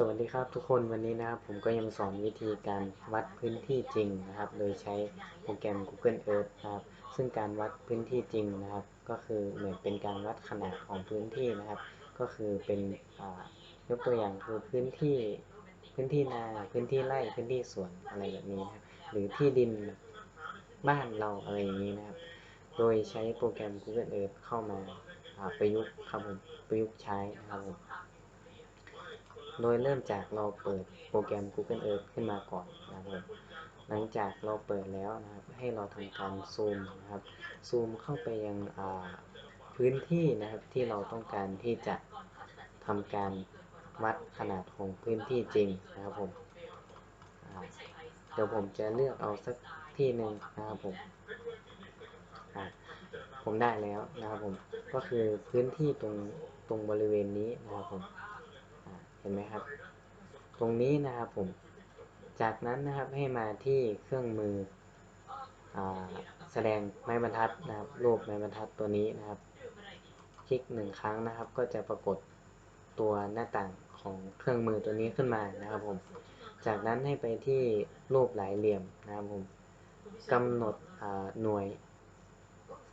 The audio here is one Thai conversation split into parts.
สวัสดีครับทุกคนวันนี้นะครับผมก็ยังสอนวิธีการวัดพื้นที่จริงนะครับ โดยใช้โปรแกรม Google Earth นะครับ ซึ่งการวัดพื้นที่จริงนะครับ ก็คือเหมือนเป็นการวัดขนาดของพื้นที่นะครับ ก็คือเป็นยกตัวอย่างคือพื้นที่พื้นที่นาพื้นที่ไร่พื้นที่สวนอะไรแบบนี้นะครับหรือที่ดินบ้านเราอะไรอย่างนี้นะครับ โดยใช้โปรแกรม Google Earth เข้ามาประยุกต์ครับผมประยุกต์ใช้นะครับผม โดยเริ่มจากเราเปิดโปรแกรม Google Earth ขึ้นมาก่อนนะครับหลังจากเราเปิดแล้วนะครับ ให้เราทำการซูมนะครับ ซูมเข้าไปยังพื้นที่นะครับที่เราต้องการที่จะทำการวัดขนาดของพื้นที่จริงนะครับผมเดี๋ยวผมจะเลือกเอาสักที่หนึ่งนะครับผมผมได้แล้วนะครับผม ก็คือพื้นที่ตรงตรงบริเวณนี้นะครับผม ห็นไหมครับ ตรงนี้นะครับผม จากนั้นนะครับให้มาที่เครื่องมืออแสดงไม้บรรทัดนะครับ รูปไม้บรรทัดตัวนี้นะครับ คลิกหนึ่งครั้งนะครับ ก็จะปรากฏตัวหน้าต่างของเครื่องมือตัวนี้ขึ้นมานะครับผม จากนั้นให้ไปที่รูปหลายเหลี่ยมนะครับผมกำหนดหน่วย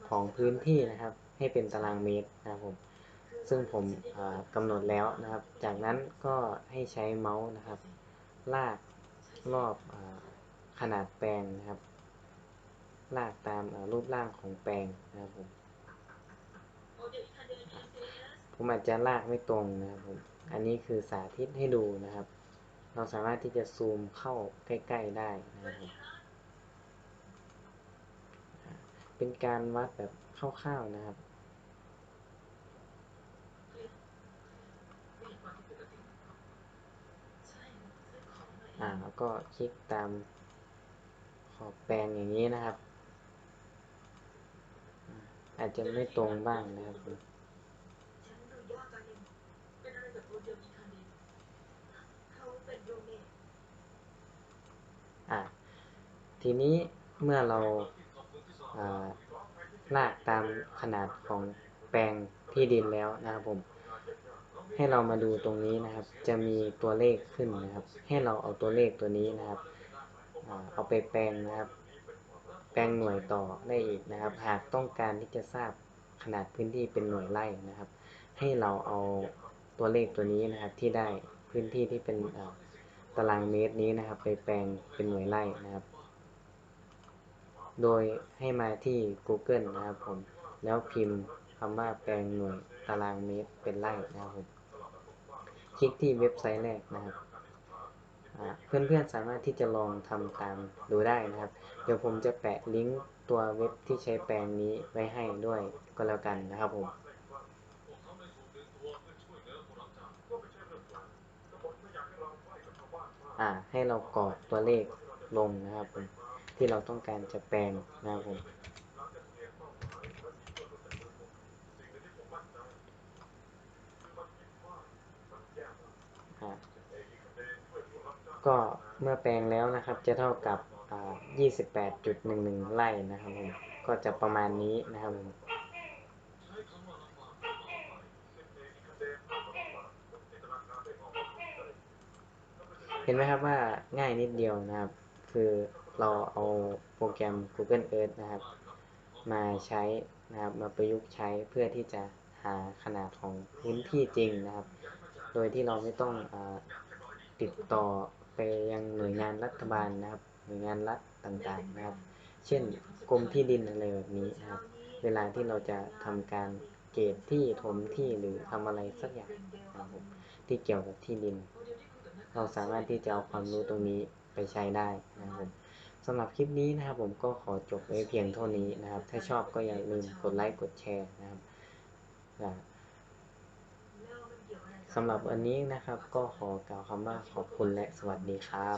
ของพื้นที่นะครับ ให้เป็นตารางเมตรนะครับผม ซึ่งผมกำหนดแล้วนะครับ จากนั้นก็ให้ใช้เมาส์นะครับ ลากรอบอขนาดแปลงนะครับ ลากตามรูปร่างของแปลงนะครับผมผมอาจจะลากไม่ตรงนะครับผม อันนี้คือสาธิตให้ดูนะครับ เราสามารถที่จะซูมเข้าใกล้ ๆได้นะครับเป็นการวัดแบบคร่าวๆนะครับ อ่าแล้วก็คลิกตามขอบแปลงอย่างนี้นะครับ อาจจะไม่ตรงบ้างนะครับอ่าทีนี้เมื่อเราลากตามขนาดของแปลงที่ดินแล้วนะครับผม ให้เรามาดูตรงนี้นะครับ จะมีตัวเลขขึ้นนะครับ ให้เราเอาตัวเลขตัวนี้นะครับเอาไปแปลงนะครับ แปลงหน่วยต่อได้อีกนะครับ หากต้องการที่จะทราบขนาดพื้นที่เป็นหน่วยไร่นะครับ ให้เราเอาตัวเลขตัวนี้นะครับ ที่ได้พื้นที่ที่เป็นตารางเมตรนี้นะครับ ไปแปลงเป็นหน่วยไร่นะครับ โดยให้มาที่ Google นะครับผม แล้วพิมพ์คำว่าแปลงหน่วยตารางเมตรเป็นไร่นะครับผม คลิกที่เว็บไซต์แรกนะครับเพื่อนๆสามารถที่จะลองทำตามดูได้นะครับ เดี๋ยวผมจะแปะลิงก์ตัวเว็บที่ใช้แปลงนี้ไว้ให้ด้วยก็แล้วกันนะครับผมให้เรากรอกตัวเลขลงนะครับผมที่เราต้องการจะแปลงนะครับผม ก็เมื่อแปลงแล้วนะครับจะเท่ากับ 28.11 ไร่นะครับผมก็จะประมาณนี้นะครับผมเห็นไหมครับว่าง่ายนิดเดียวนะครับ คือเราเอาโปรแกรม Google Earth นะครับ มาใช้นะครับมาประยุกต์ใช้เพื่อที่จะหาขนาดของพื้นที่จริงนะครับ โดยที่เราไม่ต้องอติดต่อ ไปยังหน่วยงานรัฐบาลนะครับ หน่วยงานรัฐต่างๆนะครับ เช่นกรมที่ดินอะไรแบบนี้นะครับ เวลาที่เราจะทำการเกตที่ถมที่หรือทำอะไรสักอย่างนะครับที่เกี่ยวกับที่ดิน เราสามารถที่จะเอาความรู้ตรงนี้ไปใช้ได้นะครับผมสำหรับคลิปนี้นะครับผมก็ขอจบไว้เพียงเท่านี้นะครับ ถ้าชอบก็อย่าลืมกดไลค์กดแชร์นะครับ สำหรับวันนี้นะครับ ก็ขอกล่าวคำว่าขอบคุณและสวัสดีครับ